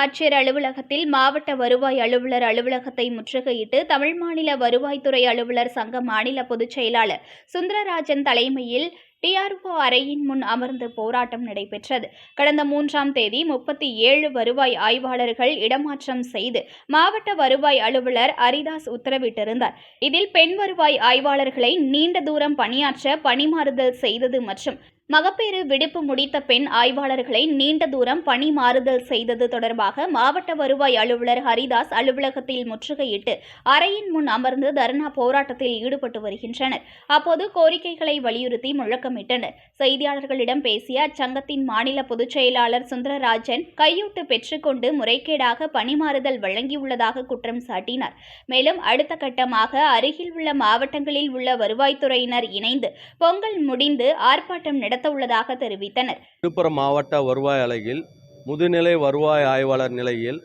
ஆட்சியர் அலுவலகத்தில் மாவட்ட வருவாய் அலுவலர் அலுவலகத்தை முற்றுகையிட்டு தமிழ் மாநில வருவாய்த்துறை அலுவலர் சங்க மாநில பொதுச் செயலாளர் சுந்தரராஜன் தலைமையில் டிஆர்ஓ அறையின் முன் அமர்ந்து போராட்டம் நடைபெற்றது. கடந்த மூன்றாம் தேதி முப்பத்தி ஏழு வருவாய் ஆய்வாளர்கள் இடமாற்றம் செய்து மாவட்ட வருவாய் அலுவலர் அரிதாஸ் உத்தரவிட்டிருந்தார். இதில் பெண் வருவாய் ஆய்வாளர்களை நீண்ட தூரம் பணியாற்ற பணிமாறுதல் செய்தது மற்றும் மகப்பேறு விடுப்பு முடித்த பெண் ஆய்வாளர்களை நீண்ட தூரம் பணி மாறுதல் செய்தது தொடர்பாக மாவட்ட வருவாய் அலுவலர் ஹரிதாஸ் அலுவலகத்தில் முற்றுகையிட்டு அறையின் முன் அமர்ந்து தர்ணா போராட்டத்தில் ஈடுபட்டு வருகின்றனர். அப்போது கோரிக்கைகளை வலியுறுத்தி முழக்கமிட்டனர். செய்தியாளர்களிடம் பேசிய அச்சங்கத்தின் மாநில பொதுச் செயலாளர் சுந்தரராஜன் கையூட்டு பெற்றுக்கொண்டு முறைகேடாக பணி மாறுதல் வழங்கியுள்ளதாக குற்றம் சாட்டினார். மேலும் அடுத்த கட்டமாக அருகில் உள்ள மாவட்டங்களில் உள்ள வருவாய்த்துறையினர் இணைந்து பொங்கல் முடிந்து ஆர்ப்பாட்டம் நடத்த உள்ளதாக தெரிவித்தனர். விழுப்புரம் மாவட்ட வருவாய் அலகில் முதுநிலை வருவாய் ஆய்வாளர் நிலையில்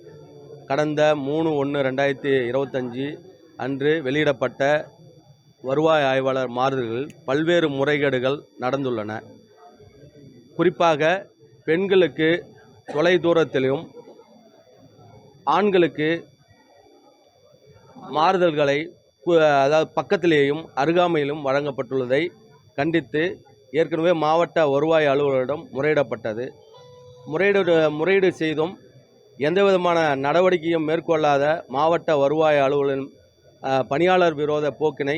கடந்த மூணு ஒன்று ரெண்டாயிரத்தி இருபத்தஞ்சி அன்று வெளியிடப்பட்ட வருவாய் ஆய்வாளர் மாறுதல்களில் பல்வேறு முறைகேடுகள் நடந்துள்ளன. குறிப்பாக பெண்களுக்கு தொலை தூரத்திலும் ஆண்களுக்கு மாறுதல்களை அதாவது பக்கத்திலேயும் அருகாமையிலும் வழங்கப்பட்டுள்ளதை கண்டித்து ஏற்கனவே மாவட்ட வருவாய் அலுவலரிடம் முறையிடப்பட்டது. முறையீடு முறையீடு செய்தும் எந்த விதமான நடவடிக்கையும் மேற்கொள்ளாத மாவட்ட வருவாய் அலுவலரின் பணியாளர் விரோத போக்கினை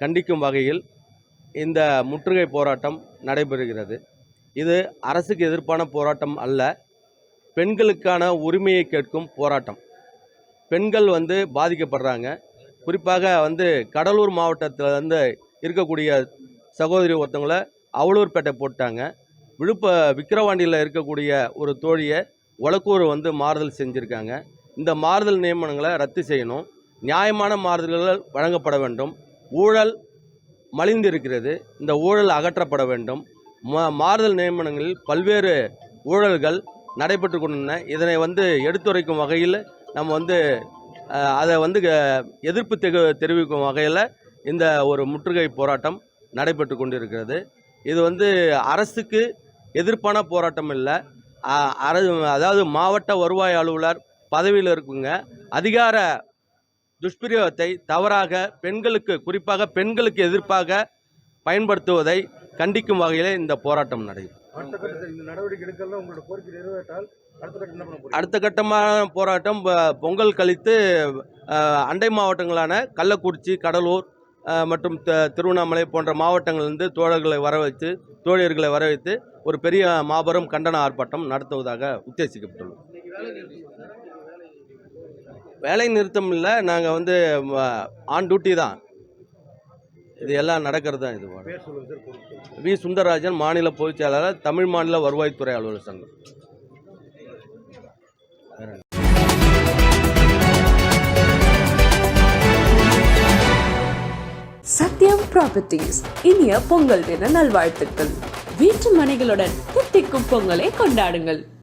கண்டிக்கும் வகையில் இந்த முற்றுகை போராட்டம் நடைபெறுகிறது. இது அரசுக்கு எதிர்ப்பான போராட்டம் அல்ல பெண்களுக்கான உரிமையை கேட்கும் போராட்டம். பெண்கள் வந்து பாதிக்கப்படுறாங்க. குறிப்பாக வந்து கடலூர் மாவட்டத்தில் வந்து இருக்கக்கூடிய சகோதரி ஒருத்தவங்கள அவலூர்பேட்டை போட்டாங்க. விழுப்ப விக்கிரவாண்டியில் இருக்கக்கூடிய ஒரு தோழியை உலக்கூறு வந்து மாறுதல் செஞ்சுருக்காங்க. இந்த மாறுதல் நியமனங்களை ரத்து செய்யணும். நியாயமான மாறுதல்கள் வழங்கப்பட வேண்டும். ஊழல் மலிந்து இருக்கிறது இந்த ஊழல் அகற்றப்பட வேண்டும். மா மாறுதல் நியமனங்களில் பல்வேறு ஊழல்கள் நடைபெற்று கொண்டன இதனை வந்து எடுத்துரைக்கும் வகையில் நம்ம வந்து அதை வந்து எதிர்ப்பு தெகு தெரிவிக்கும் வகையில் இந்த ஒரு முற்றுகை போராட்டம் நடைபெற்று கொண்டிருக்கிறது. இது வந்து அரசுக்கு எதிர்ப்பான போராட்டம் இல்லை. அ- அர- அதாவது மாவட்ட வருவாய் அலுவலர் பதவியில் இருக்குங்க. அதிகார துஷ்பிரயோகத்தை தவறாக பெண்களுக்கு குறிப்பாக பெண்களுக்கு எதிர்ப்பாக பயன்படுத்துவதை கண்டிக்கும் வகையிலே இந்த போராட்டம் நடைபெறும். அடுத்த கட்டமான போராட்டம் பொங்கல் கழித்து அண்டை மாவட்டங்களான கள்ளக்குறிச்சி கடலூர் மற்றும் த- திருவண்ணாமலை போன்ற மாவட்டங்களிலிருந்து தோழர்களை வர வைத்து தோழியர்களை வர வைத்து ஒரு பெரிய மாபெரும் கண்டன ஆர்ப்பாட்டம் நடத்துவதாக உத்தேசிக்கப்பட்டுள்ளது. வேலை நிறுத்தம் இல்லை நாங்கள் வந்து ஆன் டியூட்டி தான். இது எல்லாம் நடக்கிறது தான் இது வி. சுந்தரராஜன் மாநில பொதுச் செயலாளர் தமிழ் மாநில வருவாய்த்துறை அலுவலர் சங்கம். சத்யம் ப்ராப்பர்ட்டிஸ் இனிய பொங்கல் தின நல்வாழ்த்துக்கள். வீட்டு மனைகளுடன் தித்திக்கும் பொங்கலை கொண்டாடுங்கள்.